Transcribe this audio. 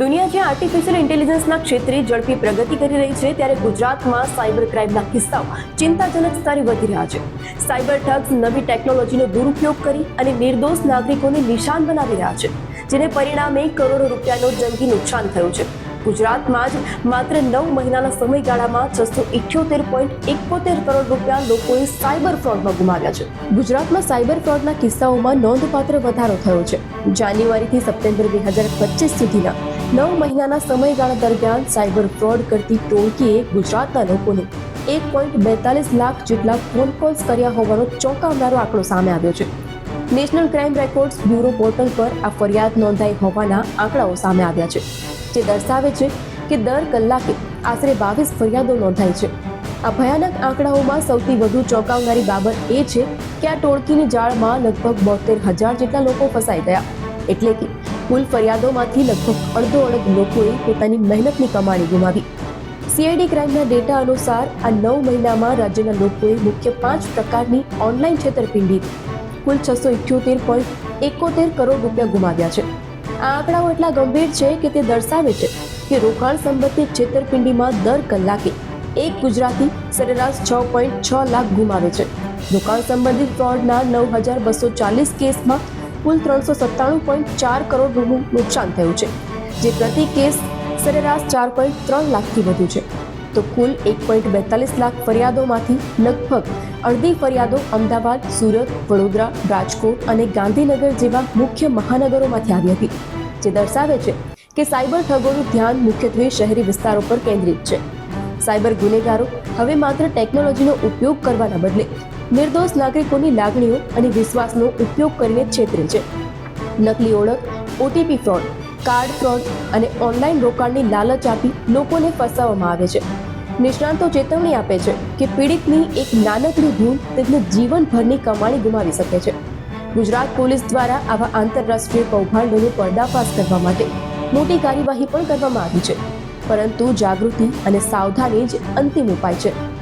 દુનિયા જ્યાં આર્ટિફિશિયલ ઇન્ટેલિજન્સના ક્ષેત્રે ઝડપી પ્રગતિ કરી રહી છે ત્યારે ગુજરાતમાં સાયબર ક્રાઇમના કિસ્સાઓ ચિંતાજનક સ્તરે વધી રહ્યા છે. સાયબર ઠગ્સ નવી ટેકનોલોજીનો દુરુપયોગ કરી અને નિર્દોષ નાગરિકોને નિશાન બનાવી રહ્યા છે, જેને પરિણામે કરોડો રૂપિયાનો જંગી નુકસાન થયું છે. ગુજરાતમાં જ માત્ર નવ મહિનાના સમયગાળામાં છસો ઇઠ્યોતેર પોઈન્ટ એકોતેર કરોડ રૂપિયા લોકોએ સાયબર ફ્રોડમાં ગુમાવ્યા છે. ગુજરાતમાં સાયબર ફ્રોડના કિસ્સાઓમાં નોંધપાત્ર વધારો થયો છે. જાન્યુઆરીથી સપ્ટેમ્બર બે હજાર પચીસ સુધીના નવ મહિનાના સમયગાળા દરમિયાન સાયબર ફ્રોડ કરતી ટોળકીએ ગુજરાતના લોકોને એક પોઈન્ટ બેતાલીસ લાખ જેટલા ફોન કોલ્સ કર્યા હોવાનો ચોંકાવનારો આંકડો સામે આવ્યો છે. National crime records bureau portal પર આ ફરિયાદ નોંધાઈ હોવાના આંકડાઓ સામે આવ્યા છે, જે દર્શાવે છે કે દર કલાકે આશરે બાવીસ ફરિયાદો નોંધાય છે. આ ભયાનક આંકડાઓમાં સૌથી વધુ ચોંકાવનારી બાબત એ છે કે આ ટોળકીની જાળમાં લગભગ બોતેર હજાર જેટલા લોકો ફસાઈ ગયા, એટલે કે કુલ ફરિયાદોમાંથી લગભગ અડધો અડધ લોકોએ પોતાની મહેનતની કમાણી ગુમાવી. સીઆઈડી ક્રાઇમના ડેટા અનુસાર આ નવ મહિનામાં રાજ્યના લોકોએ મુખ્ય પાંચ પ્રકારની ઓનલાઈન છેતરપિંડી, કુલ છસો ઇઠ્યોતેર પોઈન્ટ એકોતેર કરોડ રૂપિયા ગુમાવ્યા છે. આ આંકડાઓ એટલા ગંભીર છે કે તે દર્શાવે છે કે રોકાણ સંબંધિત છેતરપિંડીમાં દર કલાકે એક ગુજરાતી સરેરાશ છ પોઈન્ટ છ લાખ ગુમાવે છે. રોકાણ સંબંધિત ફ્રોડના નવ હજાર બસો ચાલીસ કેસમાં કુલ ત્રણસો સત્તાણું પોઈન્ટ ચાર કરોડ રૂપિયાનું નુકસાન થયું છે, જે પ્રતિ કેસ સરેરાશ ચાર પોઈન્ટ ત્રણ લાખથી વધુ છે. તો કુલ એક પોઈન્ટ બેતાલીસ લાખ ફરિયાદોમાંથી લગભગ અડધી ફરિયાદો અમદાવાદ, સુરત, વડોદરા, રાજકોટ અને ગાંધીનગર જેવા મુખ્ય મહાનગરોમાંથી આવી હતી, જે દર્શાવે છે કે સાયબર ઠગોનું ધ્યાન મુખ્યત્વે શહેરી વિસ્તારો પર કેન્દ્રિત છે. સાયબર ગુનેગારો હવે માત્ર ટેકનોલોજીનો ઉપયોગ કરવાના બદલે નિર્દોષ નાગરિકોની લાગણીઓ અને વિશ્વાસનો ઉપયોગ કરીને છેતરે છે. નકલી ઓળખ ઓટીપી ફ્રોડ કાર્ડ ફ્રોડ અને ઓનલાઈન રોકાણની લાલચ આપી લોકોને ફસાવવામાં આવે છે. નિષ્ણાંતો ચેતવણી આપે છે કે પીડિતની એક નાનકડી ભૂલ તેમને જીવનભરની કમાણી ગુમાવી શકે છે. ગુજરાત પોલીસ દ્વારા આવા આંતરરાષ્ટ્રીય કૌભાંડોનો પર્દાફાશ કરવા માટે મોટી કાર્યવાહી પણ કરવામાં આવી છે. પરંતુ જાગૃતિ અને સાવધાની જ અંતિમ ઉપાય છે.